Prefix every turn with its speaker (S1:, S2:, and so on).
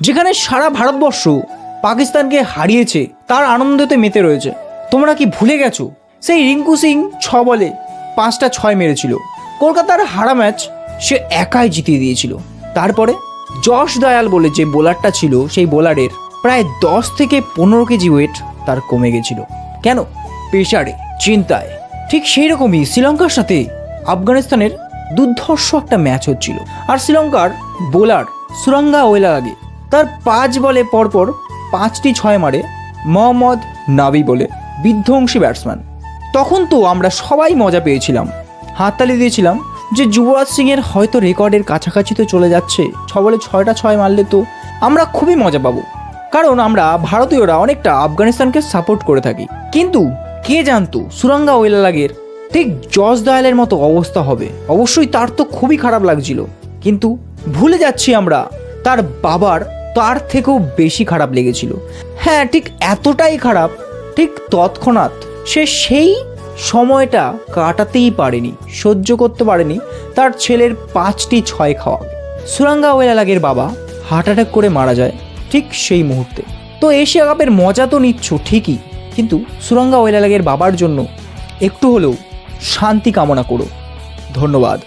S1: যেখানে সারা ভারতবর্ষ পাকিস্তানকে হারিয়েছে, তার আনন্দতে মেতে রয়েছে। তোমরা কি ভুলে গেছো? সেই রিঙ্কু সিং ছ বলে পাঁচটা ছয় মেরেছিল। কলকাতার হারা ম্যাচ সে একাই জিতিয়ে দিয়েছিল। তারপরে যশ দয়াল বলে যে বোলারটা ছিল, সেই বোলারের প্রায় দশ থেকে পনেরো কেজি ওয়েট তার কমে গেছিল। কেন? প্রেশারে চিন্তায়। ঠিক সেই রকমই শ্রীলঙ্কার সাথে আফগানিস্তানের দুর্ধর্ষ একটা ম্যাচ হচ্ছিল। আর শ্রীলঙ্কার বোলার সুরাঙ্গা ওয়েলা লাগে তার পাঁচ বলে পরপর পাঁচটি ছয় মারে মোহাম্মদ নাবি বলে বিধ্বংসী ব্যাটসম্যান। তখন তো আমরা সবাই মজা পেয়েছিলাম। হাততালি দিয়েছিলাম যে যুবরাজ সিংয়ের হয়তো রেকর্ডের কাছাকাছি তো চলে যাচ্ছে, ছ বলে ছয়টা ছয় মারলে তো আমরা খুবই মজা পাবো। কারণ আমরা ভারতীয়রা অনেকটা আফগানিস্তানকে সাপোর্ট করে থাকি। কিন্তু কে জানতো সুরাঙ্গা ওয়েলালাগের ঠিক জজ দয়ালের মতো অবস্থা হবে? অবশ্যই তার তো খুবই খারাপ লাগছিল। কিন্তু ভুলে যাচ্ছি আমরা তার বাবার তার থেকেও বেশি খারাপ লেগেছিল। হ্যাঁ ঠিক এতটাই খারাপ, ঠিক তৎক্ষণাৎ সে সেই সময়টা কাটাতেই পারেনি, সহ্য করতে পারেনি তার ছেলের পাঁচটি ছয় খাওয়া। সুরাঙ্গা ওয়েলালাগের বাবা হার্ট অ্যাটাক করে মারা যায় ঠিক সেই মুহূর্তে। তো এশিয়া কাপের মজা তো নিচ্ছ, ঠিকই, কিন্তু সুরাঙ্গা ওয়েলালাগের বাবার জন্য একটু হলেও শান্তি কামনা করো। ধন্যবাদ।